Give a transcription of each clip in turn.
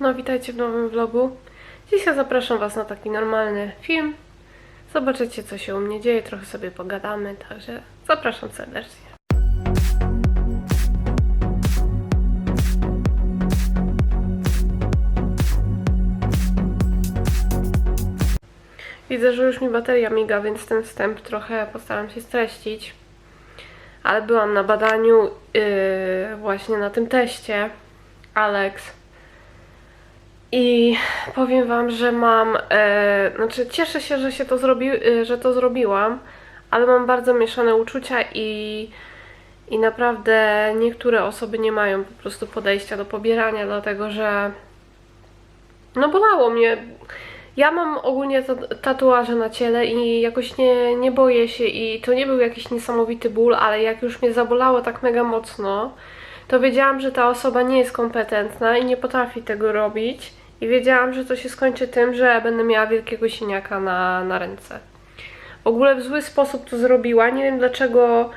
No, witajcie w nowym vlogu. Dzisiaj zapraszam Was na taki normalny film. Zobaczycie, co się u mnie dzieje, trochę sobie pogadamy, także zapraszam serdecznie. Widzę, że już mi bateria miga, więc ten wstęp trochę postaram się streścić. Ale byłam na badaniu yy, właśnie na tym teście Alex. I powiem wam, że mam, e, znaczy cieszę się, że się to zrobi, e, że to zrobiłam, ale mam bardzo mieszane uczucia i, i naprawdę niektóre osoby nie mają po prostu podejścia do pobierania, dlatego że no bolało mnie. Ja mam ogólnie ta- tatuaże na ciele i jakoś nie, nie boję się i to nie był jakiś niesamowity ból, ale jak już mnie zabolało tak mega mocno, to wiedziałam, że ta osoba nie jest kompetentna i nie potrafi tego robić. I wiedziałam, że to się skończy tym, że będę miała wielkiego siniaka na, na ręce. W ogóle w zły sposób to zrobiła. Nie wiem dlaczego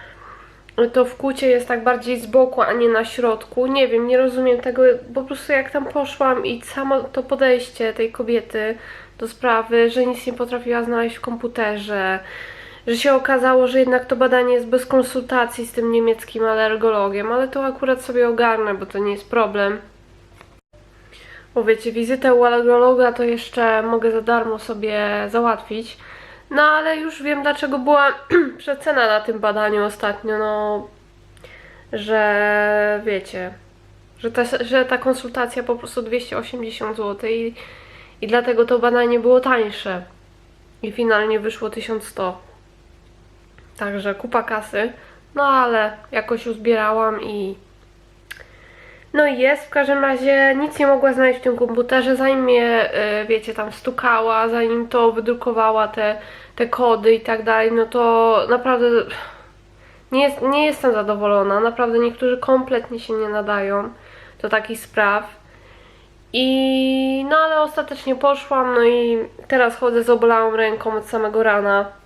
to w kucie jest tak bardziej z boku, a nie na środku. Nie wiem, nie rozumiem tego. Po prostu jak tam poszłam i samo to podejście tej kobiety do sprawy, że nic nie potrafiła znaleźć w komputerze, że się okazało, że jednak to badanie jest bez konsultacji z tym niemieckim alergologiem, ale to akurat sobie ogarnę, bo to nie jest problem. Bo wiecie, wizytę u alergologa to jeszcze mogę za darmo sobie załatwić. No ale już wiem dlaczego była przecena na tym badaniu ostatnio, no że wiecie, że ta, że ta konsultacja po prostu 280 zł i, i dlatego to badanie było tańsze. I finalnie wyszło 1100. Także kupa kasy. No ale jakoś uzbierałam i. No i jest, w każdym razie nic nie mogła znaleźć w tym komputerze, zanim mnie, y, wiecie, tam stukała, zanim to wydrukowała te, te kody i tak dalej, no to naprawdę nie, jest, nie jestem zadowolona. Naprawdę niektórzy kompletnie się nie nadają do takich spraw. I no ale ostatecznie poszłam, no i teraz chodzę z obolałą ręką od samego rana.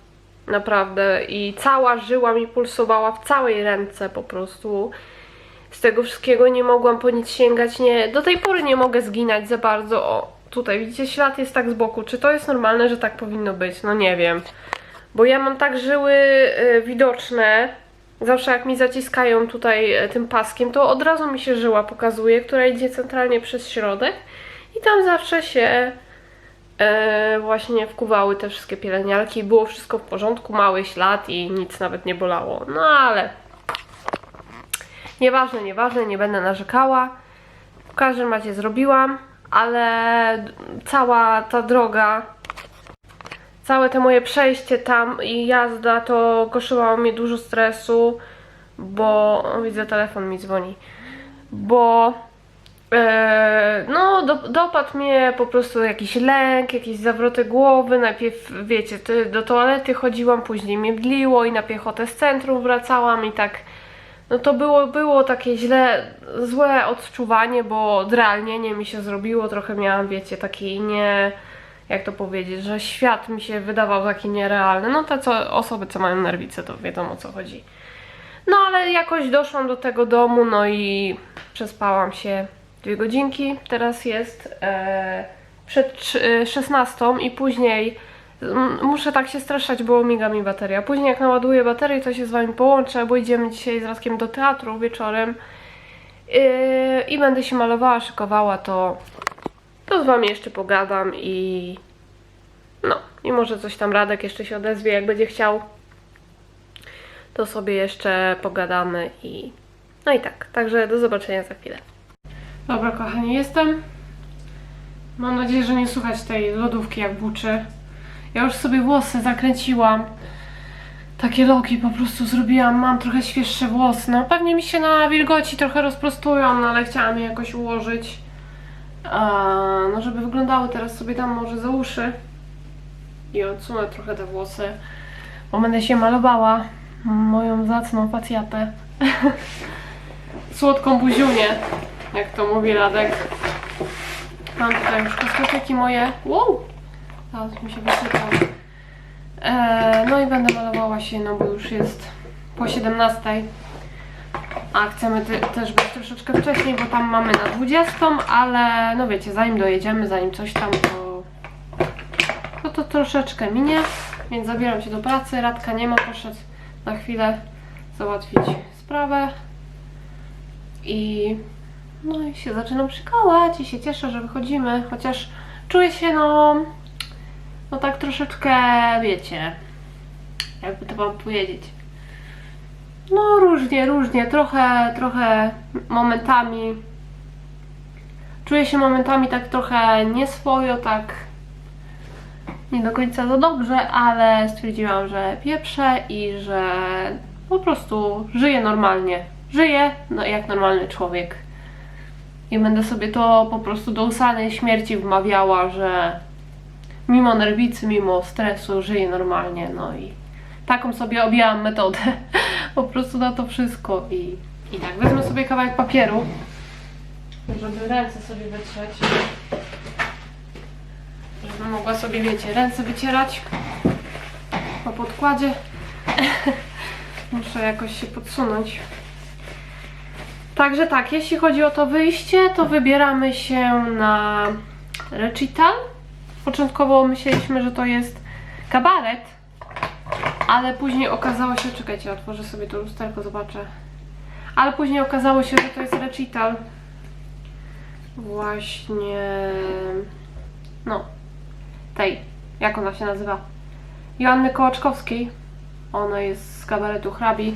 Naprawdę. I cała żyła mi pulsowała w całej ręce po prostu. Z tego wszystkiego nie mogłam po nic sięgać. Nie, do tej pory nie mogę zginać za bardzo. O, tutaj widzicie, ślad jest tak z boku. Czy to jest normalne, że tak powinno być? No nie wiem. Bo ja mam tak żyły y, widoczne. Zawsze jak mi zaciskają tutaj y, tym paskiem, to od razu mi się żyła pokazuje, która idzie centralnie przez środek. I tam zawsze się e, właśnie wkuwały te wszystkie pielęgniarki. Było wszystko w porządku, mały ślad i nic nawet nie bolało. No ale nieważne, nieważne, nie będę narzekała. W każdym razie zrobiłam, ale cała ta droga, całe te moje przejście tam i jazda to kosztowało mnie dużo stresu, bo widzę telefon mi dzwoni, bo no, do, dopadł mnie po prostu jakiś lęk, jakieś zawroty głowy. Najpierw, wiecie, do toalety chodziłam, później mnie mdliło i na piechotę z centrum wracałam i tak. No to było, było takie źle, złe odczuwanie, bo odrealnienie mi się zrobiło. Trochę miałam, wiecie, taki nie. Jak to powiedzieć, że świat mi się wydawał taki nierealny. No te co, osoby, co mają nerwice, to wiedzą o co chodzi. No ale jakoś doszłam do tego domu, no i przespałam się dwie godzinki. Teraz jest e, przed trz- e, 16 i później muszę tak się streszać, bo miga mi bateria. Później jak naładuję baterię, to się z wami połączę, bo idziemy dzisiaj z Radkiem do teatru wieczorem. Yy, I będę się malowała, szykowała, to, to z wami jeszcze pogadam i no, i może coś tam Radek jeszcze się odezwie, jak będzie chciał to sobie jeszcze pogadamy i no i tak, także do zobaczenia za chwilę. Dobra kochani, jestem. Mam nadzieję, że nie słychać tej lodówki jak buczy. Ja już sobie włosy zakręciłam. Takie loki po prostu zrobiłam, mam trochę świeższe włosy. No pewnie mi się na wilgoci trochę rozprostują, no ale chciałam je jakoś ułożyć. A, no żeby wyglądały teraz sobie tam może za uszy. I odsunę trochę te włosy, bo będę się malowała moją zacną facjatę. Słodką buziunię, jak to mówi Radek. Mam tutaj już kosmetyki moje. Wow! Teraz mi się wysypał. Eee, no i będę malowała się, no bo już jest po 17. A chcemy te, też być troszeczkę wcześniej, bo tam mamy na 20, ale no wiecie, zanim dojedziemy, zanim coś tam, to, no to troszeczkę minie. Więc zabieram się do pracy. Radka nie ma, poszedł na chwilę załatwić sprawę. I no i się zaczynam przykałać i się cieszę, że wychodzimy, chociaż czuję się no, no tak troszeczkę, wiecie, jakby to wam powiedzieć. No różnie, różnie, trochę, trochę momentami czuję się momentami tak trochę nieswojo, tak nie do końca za dobrze, ale stwierdziłam, że pieprzę i że po prostu żyję normalnie. Żyję no, jak normalny człowiek. I będę sobie to po prostu do usanej śmierci wmawiała, że mimo nerwicy, mimo stresu żyję normalnie. No i taką sobie objęłam metodę po prostu na to wszystko. I, i tak, wezmę sobie kawałek papieru, żeby ręce sobie wytrzeć. Żebym mogła sobie, wiecie, ręce wycierać po podkładzie. Muszę jakoś się podsunąć. Także tak, jeśli chodzi o to wyjście, to wybieramy się na recital. Początkowo myśleliśmy, że to jest kabaret, ale później okazało się, czekajcie, otworzę sobie to lusterko, zobaczę. Ale później okazało się, że to jest recital. Właśnie. No, tej, jak ona się nazywa? Joanny Kołaczkowskiej. Ona jest z kabaretu Hrabi.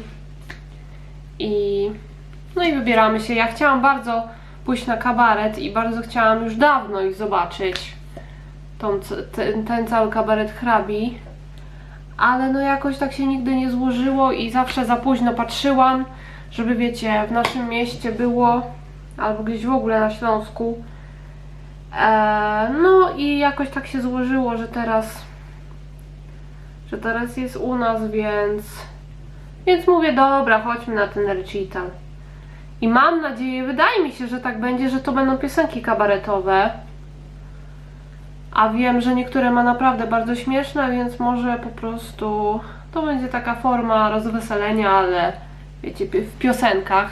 I no i wybieramy się. Ja chciałam bardzo pójść na kabaret i bardzo chciałam już dawno ich zobaczyć. Tą, ten, ten cały kabaret Hrabi. Ale no jakoś tak się nigdy nie złożyło i zawsze za późno patrzyłam, żeby wiecie, w naszym mieście było, albo gdzieś w ogóle na Śląsku. Eee, no i jakoś tak się złożyło, że teraz że teraz jest u nas, więc więc mówię, dobra, chodźmy na ten recital. I mam nadzieję, wydaje mi się, że tak będzie, że to będą piosenki kabaretowe. A wiem, że niektóre ma naprawdę bardzo śmieszne, więc może po prostu to będzie taka forma rozweselenia, ale wiecie, w piosenkach.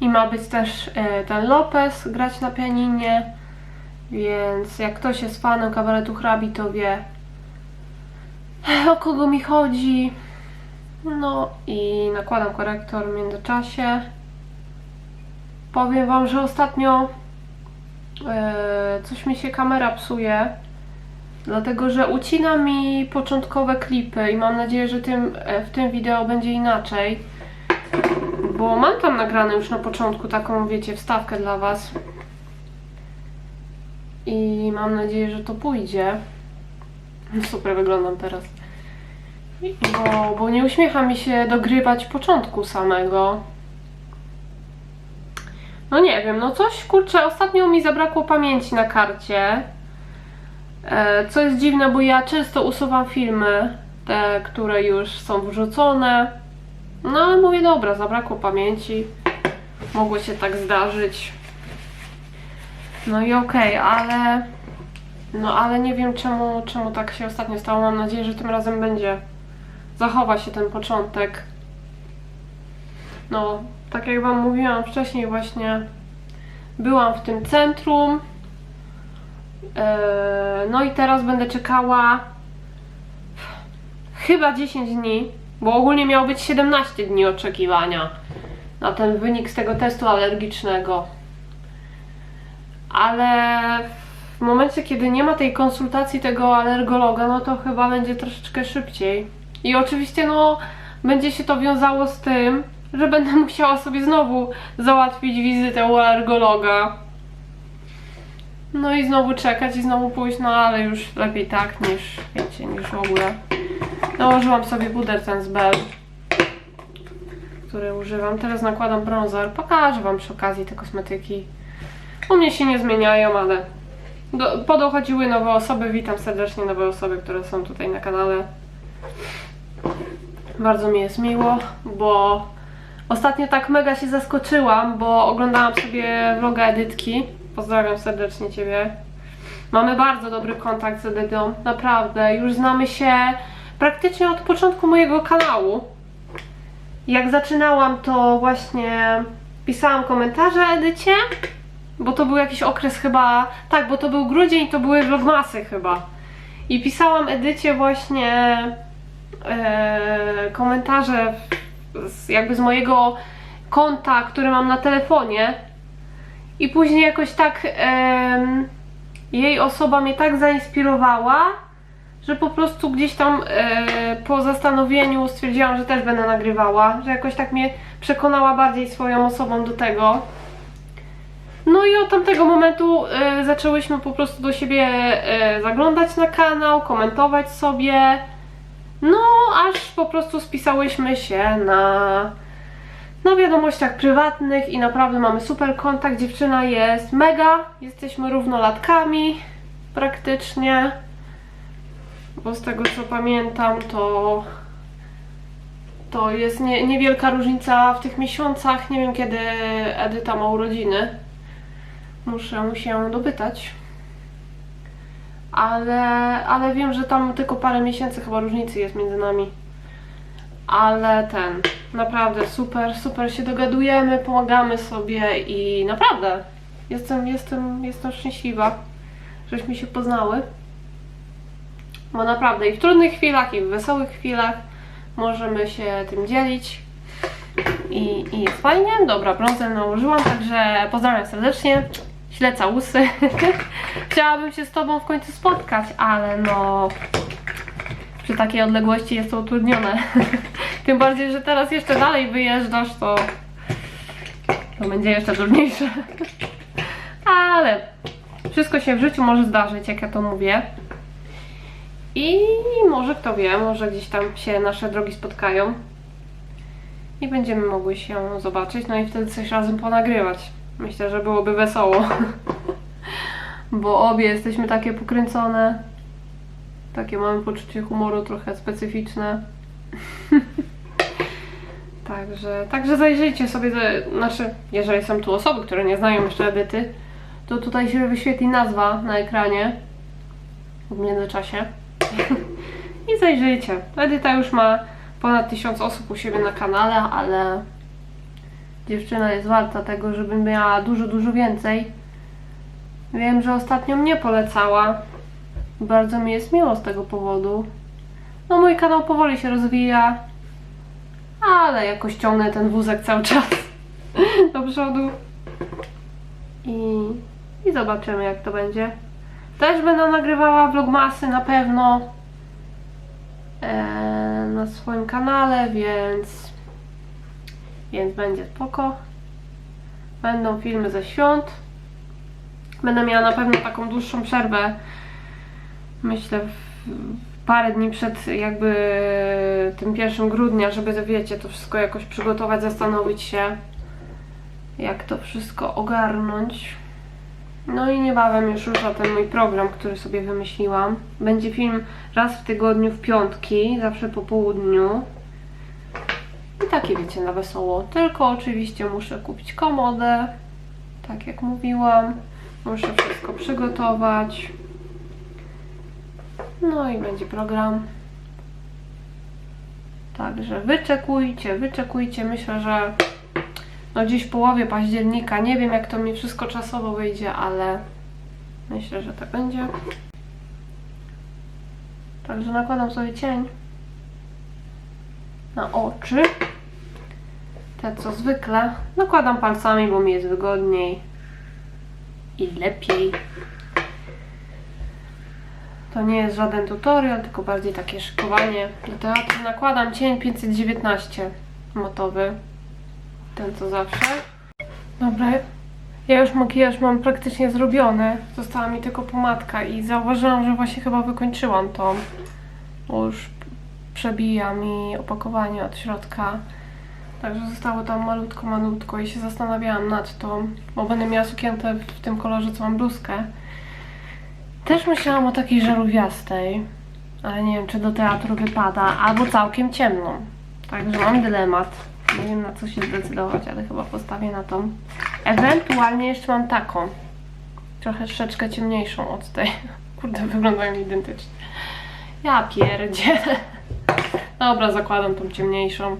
I ma być też e, ten Lopez grać na pianinie, więc jak ktoś jest fanem kabaretu hrabi, to wie o kogo mi chodzi. No i nakładam korektor w międzyczasie. Powiem Wam, że ostatnio e, coś mi się kamera psuje, dlatego że ucina mi początkowe klipy i mam nadzieję, że tym, e, w tym wideo będzie inaczej. Bo mam tam nagrane już na początku taką, wiecie, wstawkę dla Was. I mam nadzieję, że to pójdzie. Super wyglądam teraz. Bo, bo nie uśmiecha mi się dogrywać początku samego. No nie wiem, no coś kurczę, ostatnio mi zabrakło pamięci na karcie. E, co jest dziwne, bo ja często usuwam filmy, te, które już są wrzucone. No ale mówię, dobra, zabrakło pamięci. Mogło się tak zdarzyć. No i okej, ale. No ale nie wiem czemu, czemu tak się ostatnio stało. Mam nadzieję, że tym razem będzie. Zachowa się ten początek. No, tak jak Wam mówiłam wcześniej, właśnie byłam w tym centrum. Eee, No i teraz będę czekała chyba 10 dni, bo ogólnie miało być 17 dni oczekiwania na ten wynik z tego testu alergicznego. Ale w momencie, kiedy nie ma tej konsultacji tego alergologa, no to chyba będzie troszeczkę szybciej. I oczywiście, no, będzie się to wiązało z tym, że będę musiała sobie znowu załatwić wizytę u alergologa. No i znowu czekać i znowu pójść, no ale już lepiej tak niż, wiecie, niż w ogóle. Nałożyłam sobie puder ten z Bell, który używam. Teraz nakładam bronzer. Pokażę Wam przy okazji te kosmetyki. U mnie się nie zmieniają, ale do, podochodziły nowe osoby. Witam serdecznie nowe osoby, które są tutaj na kanale. Bardzo mi jest miło, bo ostatnio tak mega się zaskoczyłam, bo oglądałam sobie vloga Edytki. Pozdrawiam serdecznie Ciebie. Mamy bardzo dobry kontakt z Edytą, naprawdę. Już znamy się praktycznie od początku mojego kanału. Jak zaczynałam, to właśnie pisałam komentarze Edycie, bo to był jakiś okres chyba, tak, bo to był grudzień, to były vlogmasy chyba. I pisałam Edycie właśnie e, komentarze z, jakby z mojego konta, które mam na telefonie. I później jakoś tak em, jej osoba mnie tak zainspirowała, że po prostu gdzieś tam e, po zastanowieniu stwierdziłam, że też będę nagrywała, że jakoś tak mnie przekonała bardziej swoją osobą do tego. No i od tamtego momentu e, zaczęłyśmy po prostu do siebie e, zaglądać na kanał, komentować sobie. No, aż po prostu spisałyśmy się na, na wiadomościach prywatnych i naprawdę mamy super kontakt. Dziewczyna jest mega, jesteśmy równolatkami praktycznie. Bo z tego co pamiętam, to to jest nie, niewielka różnica w tych miesiącach. Nie wiem kiedy Edyta ma urodziny. Muszę się dopytać. Ale, ale wiem, że tam tylko parę miesięcy chyba różnicy jest między nami. Ale ten, naprawdę super, super się dogadujemy, pomagamy sobie i naprawdę jestem, jestem, jestem szczęśliwa, żeśmy się poznały. Bo naprawdę i w trudnych chwilach, i w wesołych chwilach możemy się tym dzielić. I, i jest fajnie. Dobra, brązem nałożyłam, także pozdrawiam serdecznie. Śleca łusy. Chciałabym się z Tobą w końcu spotkać, ale no przy takiej odległości jest to utrudnione. Tym bardziej, że teraz jeszcze dalej wyjeżdżasz, to, to będzie jeszcze trudniejsze. Ale wszystko się w życiu może zdarzyć, jak ja to mówię. I może kto wie, może gdzieś tam się nasze drogi spotkają i będziemy mogły się zobaczyć, no i wtedy coś razem ponagrywać. Myślę, że byłoby wesoło. Bo obie jesteśmy takie pokręcone. Takie mamy poczucie humoru trochę specyficzne. także, także zajrzyjcie sobie, do, znaczy, jeżeli są tu osoby, które nie znają jeszcze Edyty, to tutaj się wyświetli nazwa na ekranie w międzyczasie. I zajrzyjcie. Edyta już ma ponad tysiąc osób u siebie na kanale, ale dziewczyna jest warta tego, żeby miała dużo, dużo więcej. Wiem, że ostatnio mnie polecała. Bardzo mi jest miło z tego powodu. No mój kanał powoli się rozwija, ale jakoś ciągnę ten wózek cały czas do przodu. I, I zobaczymy jak to będzie. Też będę nagrywała vlogmasy na pewno e, na swoim kanale, więc więc będzie spoko. Będą filmy ze świąt. Będę miała na pewno taką dłuższą przerwę. Myślę w, parę dni przed jakby tym 1 grudnia, żeby wiecie, to wszystko jakoś przygotować, zastanowić się jak to wszystko ogarnąć. No i niebawem już rusza ten mój program, który sobie wymyśliłam. Będzie film raz w tygodniu w piątki, zawsze po południu. Takie wiecie, na wesoło. Tylko oczywiście muszę kupić komodę, tak jak mówiłam. Muszę wszystko przygotować. No i będzie program. Także wyczekujcie, wyczekujcie. Myślę, że no gdzieś w połowie października. Nie wiem jak to mi wszystko czasowo wyjdzie, ale myślę, że tak będzie. Także nakładam sobie cień na oczy. Te co zwykle. Nakładam palcami, bo mi jest wygodniej i lepiej. To nie jest żaden tutorial, tylko bardziej takie szykowanie do teatru. Nakładam cień 519 matowy ten co zawsze. Dobra, ja już makijaż mam praktycznie zrobiony. Została mi tylko pomadka i zauważyłam, że właśnie chyba wykończyłam tą. Bo już przebija mi opakowanie od środka. Także zostało tam malutko, malutko i się zastanawiałam nad tą, bo będę miała sukienkę w tym kolorze, co mam bluzkę. Też myślałam o takiej żarówiastej, ale nie wiem, czy do teatru wypada, albo całkiem ciemną. Także mam dylemat. Nie wiem na co się zdecydować, ale chyba postawię na tą. Ewentualnie jeszcze mam taką. Trochę troszeczkę ciemniejszą od tej. Kurde, wyglądają identycznie. Ja pierdzie. Dobra, zakładam tą ciemniejszą.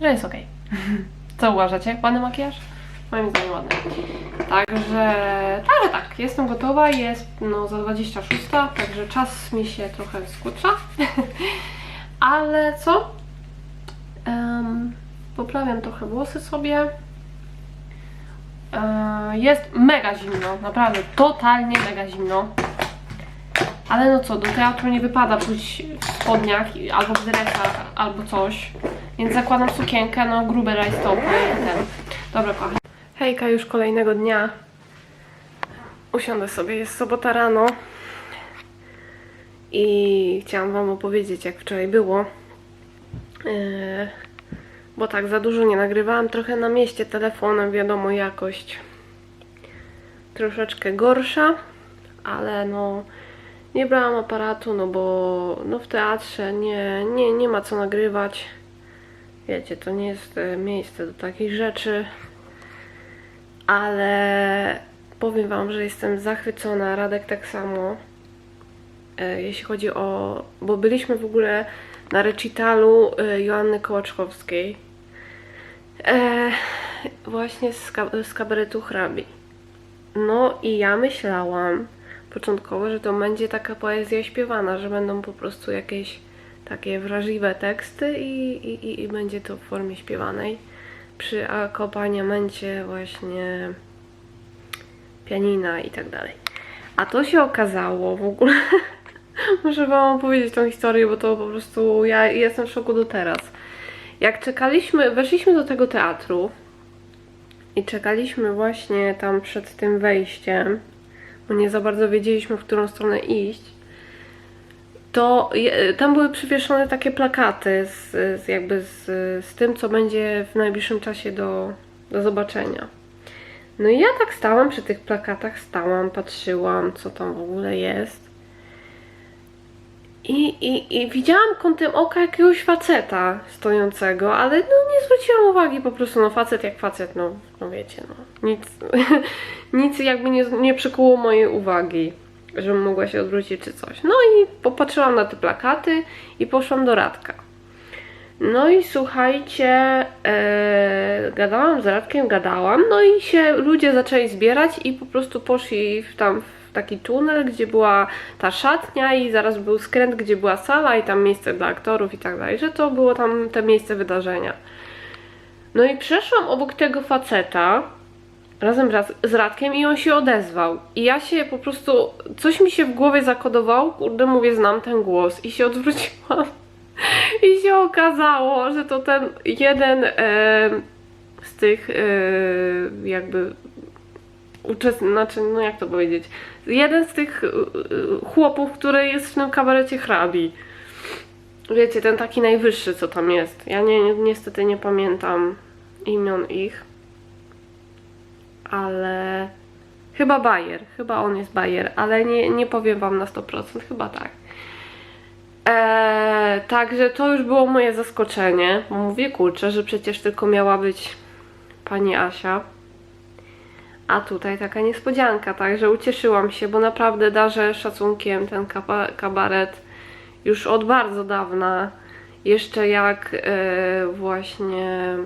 Że jest ok. Co uważacie? Ładny makijaż? Moim zdaniem ładny. Także, także tak, jestem gotowa, jest no za 26, także czas mi się trochę skrótsza. Ale co? Em, poprawiam trochę włosy sobie. E, jest mega zimno, naprawdę totalnie mega zimno. Ale no co, do teatru nie wypada pójść w spodniach albo w dresach, albo coś. Więc zakładam sukienkę, no grube rajstopy i ten. Dobra, kochani. Hejka, już kolejnego dnia. Usiądę sobie, jest sobota rano. I chciałam Wam opowiedzieć, jak wczoraj było. Yy, bo tak, za dużo nie nagrywałam. Trochę na mieście telefonem, wiadomo, jakość troszeczkę gorsza, ale no nie brałam aparatu, no bo no w teatrze nie, nie, nie ma co nagrywać. Wiecie, to nie jest e, miejsce do takich rzeczy, ale powiem Wam, że jestem zachwycona. Radek tak samo. E, Jeśli chodzi o. Bo byliśmy w ogóle na recitalu e, Joanny Kołaczkowskiej. Właśnie z, z kabaretu hrabi. No i ja myślałam początkowo, że to będzie taka poezja śpiewana, że będą po prostu jakieś takie wrażliwe teksty i, i, i- będzie to w formie śpiewanej. Przy akompaniamencie właśnie pianina i tak dalej. A to się okazało w ogóle. Muszę wam opowiedzieć tą historię, bo to po prostu ja jestem w szoku do teraz. Jak czekaliśmy, weszliśmy do tego teatru i czekaliśmy właśnie tam przed tym wejściem, bo nie za bardzo wiedzieliśmy, w którą stronę iść, to tam były przywieszone takie plakaty z, z jakby z, z tym, co będzie w najbliższym czasie do, do zobaczenia. No i ja tak stałam przy tych plakatach, stałam, patrzyłam, co tam w ogóle jest. I, i, I widziałam kątem oka jakiegoś faceta stojącego, ale no nie zwróciłam uwagi, po prostu no facet jak facet, no, no wiecie, no nic, nic jakby nie, nie przykuło mojej uwagi, żebym mogła się odwrócić czy coś. No i popatrzyłam na te plakaty i poszłam do Radka. No i słuchajcie, e, gadałam z Radkiem, gadałam, no i się ludzie zaczęli zbierać i po prostu poszli w tam w taki tunel, gdzie była ta szatnia i zaraz był skręt, gdzie była sala i tam miejsce dla aktorów i tak dalej, że to było tam te miejsce wydarzenia. No i przeszłam obok tego faceta razem raz- z Radkiem i on się odezwał. I ja się po prostu, coś mi się w głowie zakodowało, kurde mówię, znam ten głos i się odwróciłam. I się okazało, że to ten jeden e, z tych e, jakby uczestników, znaczy, no jak to powiedzieć, jeden z tych e, chłopów, który jest w tym kabarecie hrabi. Wiecie, ten taki najwyższy, co tam jest. Ja nie, ni- niestety nie pamiętam imion ich, ale chyba Bayer, chyba on jest Bayer, ale nie, nie powiem wam na 100%, chyba tak. Eee, także to już było moje zaskoczenie. Mówię kurczę, że przecież tylko miała być pani Asia. A tutaj taka niespodzianka, także ucieszyłam się, bo naprawdę darzę szacunkiem ten kaba- kabaret już od bardzo dawna. Jeszcze jak e, właśnie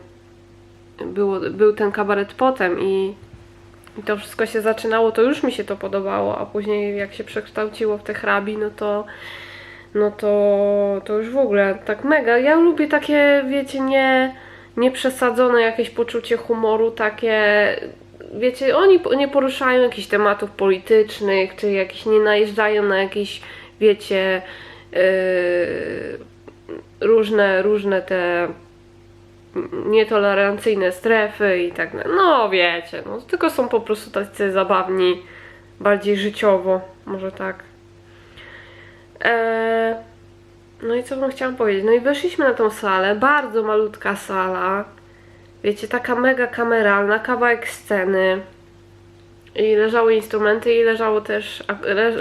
było, był ten kabaret potem i, i to wszystko się zaczynało, to już mi się to podobało, a później jak się przekształciło w te hrabi, no to no to, to już w ogóle tak mega. Ja lubię takie, wiecie, nie, nieprzesadzone jakieś poczucie humoru, takie, wiecie, oni nie poruszają jakichś tematów politycznych, czy jakiś nie najeżdżają na jakieś, wiecie, yy, różne, różne te nietolerancyjne strefy i tak dalej. No wiecie, no tylko są po prostu tacy zabawni, bardziej życiowo, może tak. Eee, no i co wam chciałam powiedzieć? No i weszliśmy na tą salę, bardzo malutka sala. Wiecie, taka mega kameralna, kawałek sceny. I leżały instrumenty i leżało też,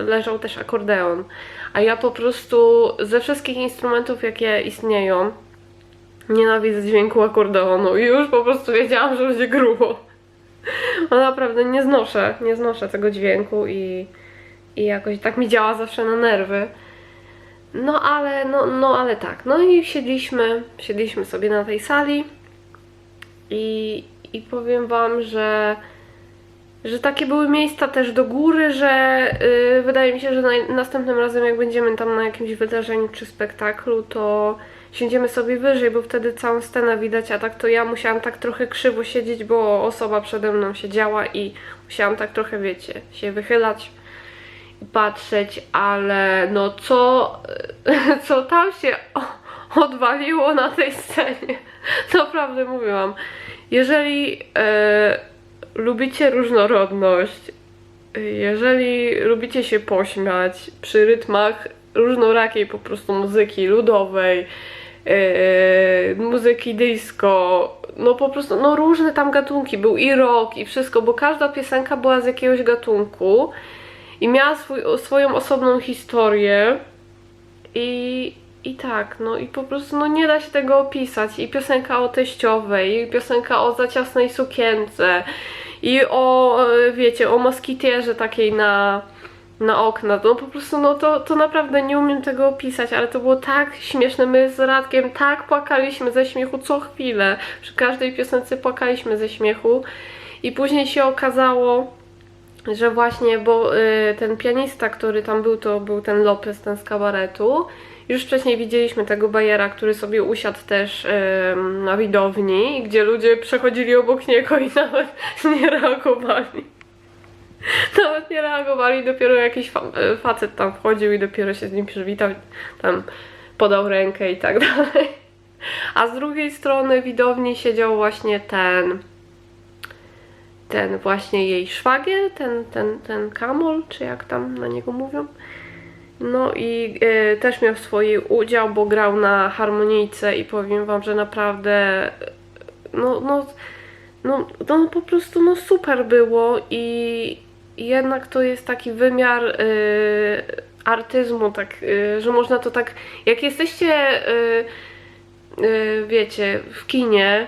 leżał też akordeon. A ja po prostu ze wszystkich instrumentów, jakie istnieją, nienawidzę dźwięku akordeonu i już po prostu wiedziałam, że będzie grubo. No naprawdę nie znoszę, nie znoszę tego dźwięku i, i jakoś tak mi działa zawsze na nerwy. No ale, no, no ale tak, no i siedliśmy, siedliśmy sobie na tej sali I, i powiem Wam, że, że takie były miejsca też do góry, że y, wydaje mi się, że naj, następnym razem, jak będziemy tam na jakimś wydarzeniu czy spektaklu, to siędziemy sobie wyżej, bo wtedy całą scenę widać, a tak to ja musiałam tak trochę krzywo siedzieć, bo osoba przede mną siedziała i musiałam tak trochę, wiecie, się wychylać i patrzeć, ale no co, co tam się odwaliło na tej scenie, naprawdę mówiłam. Jeżeli e, lubicie różnorodność, jeżeli lubicie się pośmiać przy rytmach różnorakiej po prostu muzyki ludowej, e, muzyki disco, no po prostu, no różne tam gatunki, był i rock i wszystko, bo każda piosenka była z jakiegoś gatunku i miała swój, swoją osobną historię i, i tak, no i po prostu no nie da się tego opisać. I piosenka o teściowej, i piosenka o zaciasnej sukience, i o, e, wiecie, o moskitierze takiej na, na okna. No po prostu, no to, to naprawdę nie umiem tego opisać, ale to było tak śmieszne. My z Radkiem tak płakaliśmy ze śmiechu co chwilę. Przy każdej piosence płakaliśmy ze śmiechu. I później się okazało, że właśnie, bo y, ten pianista, który tam był, to był ten Lopez, ten z kabaretu. Już wcześniej widzieliśmy tego Bajera, który sobie usiadł też na widowni, gdzie ludzie przechodzili obok niego i nawet nie reagowali. Nawet nie reagowali, dopiero jakiś fa- y, facet tam wchodził i dopiero się z nim przywitał, tam podał rękę i tak dalej. A z drugiej strony widowni siedział właśnie ten ten właśnie jej szwagier, ten, ten, ten Kamol, czy jak tam na niego mówią. No i e, też miał swój udział, bo grał na harmonijce i powiem wam, że naprawdę e, no, no, no, no po prostu no super było i jednak to jest taki wymiar e, artyzmu, tak, e, że można to tak, jak jesteście e, wiecie, w kinie,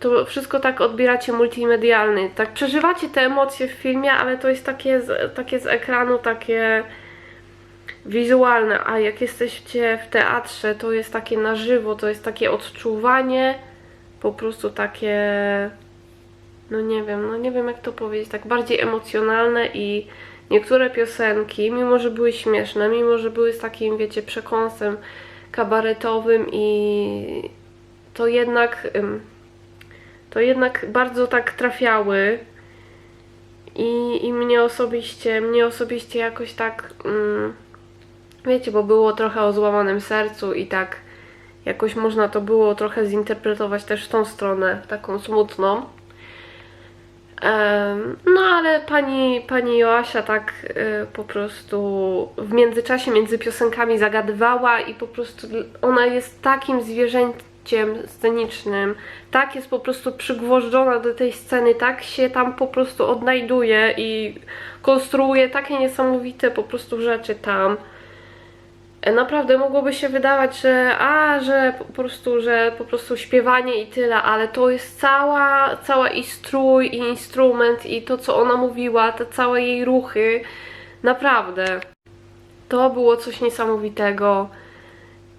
to wszystko tak odbieracie multimedialnie. Tak przeżywacie te emocje w filmie, ale to jest takie z, takie z ekranu, takie wizualne. A jak jesteście w teatrze, to jest takie na żywo, to jest takie odczuwanie, po prostu takie. No nie wiem, no nie wiem jak to powiedzieć, tak bardziej emocjonalne i niektóre piosenki, mimo że były śmieszne, mimo że były z takim, wiecie, przekąsem kabaretowym i to jednak to jednak bardzo tak trafiały i, i mnie osobiście, mnie osobiście jakoś tak, mm, wiecie, bo było trochę o złamanym sercu i tak jakoś można to było trochę zinterpretować też w tą stronę, taką smutną. No ale pani, pani Joasia tak y, po prostu w międzyczasie między piosenkami zagadywała i po prostu ona jest takim zwierzęciem scenicznym, tak jest po prostu przygwożdżona do tej sceny, tak się tam po prostu odnajduje i konstruuje takie niesamowite po prostu rzeczy tam. Naprawdę mogłoby się wydawać, że a, że po prostu, że po prostu śpiewanie i tyle, ale to jest cała, cała i strój, i instrument, i to, co ona mówiła, te całe jej ruchy. Naprawdę. To było coś niesamowitego.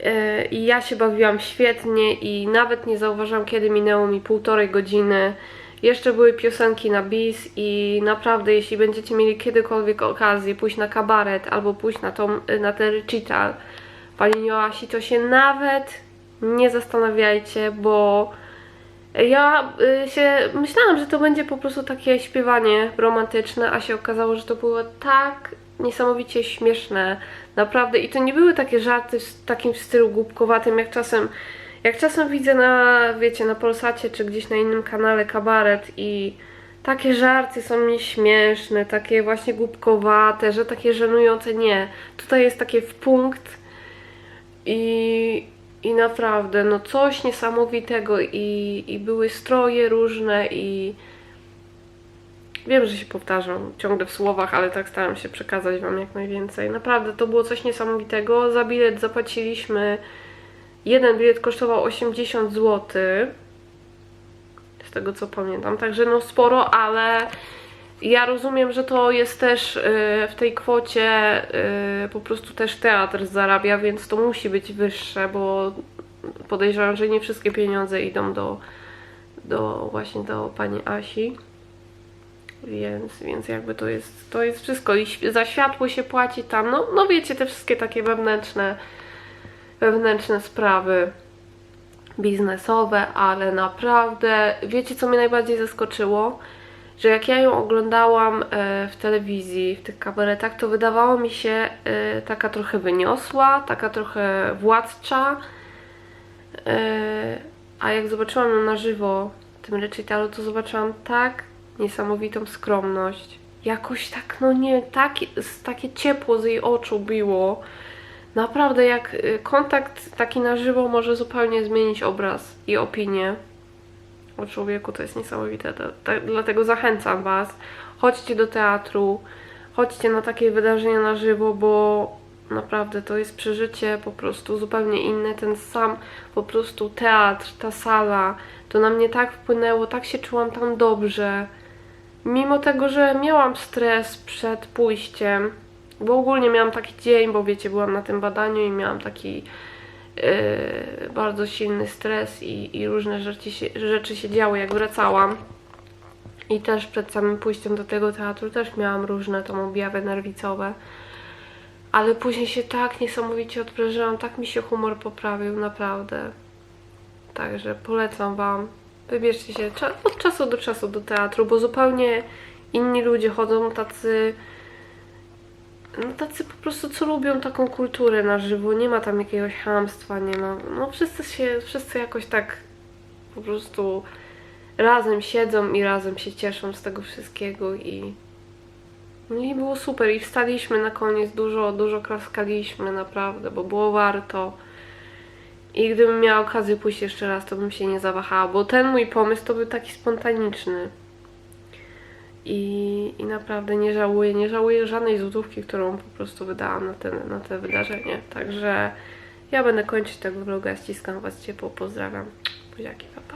E, I ja się bawiłam świetnie i nawet nie zauważyłam, kiedy minęło mi półtorej godziny. Jeszcze były piosenki na bis i naprawdę, jeśli będziecie mieli kiedykolwiek okazję pójść na kabaret albo pójść na, tą, na ten recital pani Joasi, to się nawet nie zastanawiajcie, bo ja y, się myślałam, że to będzie po prostu takie śpiewanie romantyczne, a się okazało, że to było tak niesamowicie śmieszne, naprawdę. I to nie były takie żarty w takim stylu głupkowatym, jak czasem, jak czasem widzę na, wiecie, na Polsacie czy gdzieś na innym kanale kabaret i takie żarty są nieśmieszne, takie właśnie głupkowate, że takie żenujące. Nie. Tutaj jest takie w punkt i, i naprawdę, no coś niesamowitego i, i były stroje różne i wiem, że się powtarzam ciągle w słowach, ale tak staram się przekazać Wam jak najwięcej. Naprawdę, to było coś niesamowitego. Za bilet zapłaciliśmy, jeden bilet kosztował 80 zł, z tego co pamiętam, także no sporo, ale ja rozumiem, że to jest też y, w tej kwocie y, po prostu też teatr zarabia, więc to musi być wyższe, bo podejrzewam, że nie wszystkie pieniądze idą do, do właśnie do pani Asi. Więc, więc jakby to jest, to jest wszystko. I za światło się płaci tam. No, no wiecie, te wszystkie takie wewnętrzne, wewnętrzne sprawy biznesowe, ale naprawdę, wiecie co mnie najbardziej zaskoczyło? Że jak ja ją oglądałam e, w telewizji, w tych kabaretach, to wydawało mi się e, taka trochę wyniosła, taka trochę władcza. E, a jak zobaczyłam ją na żywo w tym recitalu, to zobaczyłam tak niesamowitą skromność. Jakoś tak, no nie, takie, takie ciepło z jej oczu biło. Naprawdę, jak y, kontakt taki na żywo może zupełnie zmienić obraz i opinię o człowieku, to jest niesamowite. Dlatego zachęcam Was, chodźcie do teatru, chodźcie na takie wydarzenia na żywo, bo naprawdę to jest przeżycie po prostu zupełnie inne. Ten sam po prostu teatr, ta sala, to na mnie tak wpłynęło, tak się czułam tam dobrze. Mimo tego, że miałam stres przed pójściem, bo ogólnie miałam taki dzień, bo wiecie, byłam na tym badaniu i miałam taki yy, bardzo silny stres i, i różne rzeczy się, rzeczy się działy, jak wracałam. I też przed samym pójściem do tego teatru też miałam różne tam objawy nerwicowe. Ale później się tak niesamowicie odprężyłam, tak mi się humor poprawił, naprawdę. Także polecam Wam. Wybierzcie się od czasu do czasu do teatru, bo zupełnie inni ludzie chodzą tacy. No tacy po prostu, co lubią taką kulturę na żywo. Nie ma tam jakiegoś hamstwa, nie ma. No wszyscy się, wszyscy jakoś tak po prostu razem siedzą i razem się cieszą z tego wszystkiego i. No i było super. I wstaliśmy na koniec, dużo, dużo klaskaliśmy naprawdę, bo było warto. I gdybym miała okazję pójść jeszcze raz, to bym się nie zawahała, bo ten mój pomysł to był taki spontaniczny. I, I naprawdę nie żałuję, nie żałuję żadnej złotówki, którą po prostu wydałam na, ten, na te wydarzenie. Także ja będę kończyć tego vloga, ściskam Was ciepło, pozdrawiam. Buziaki, papa.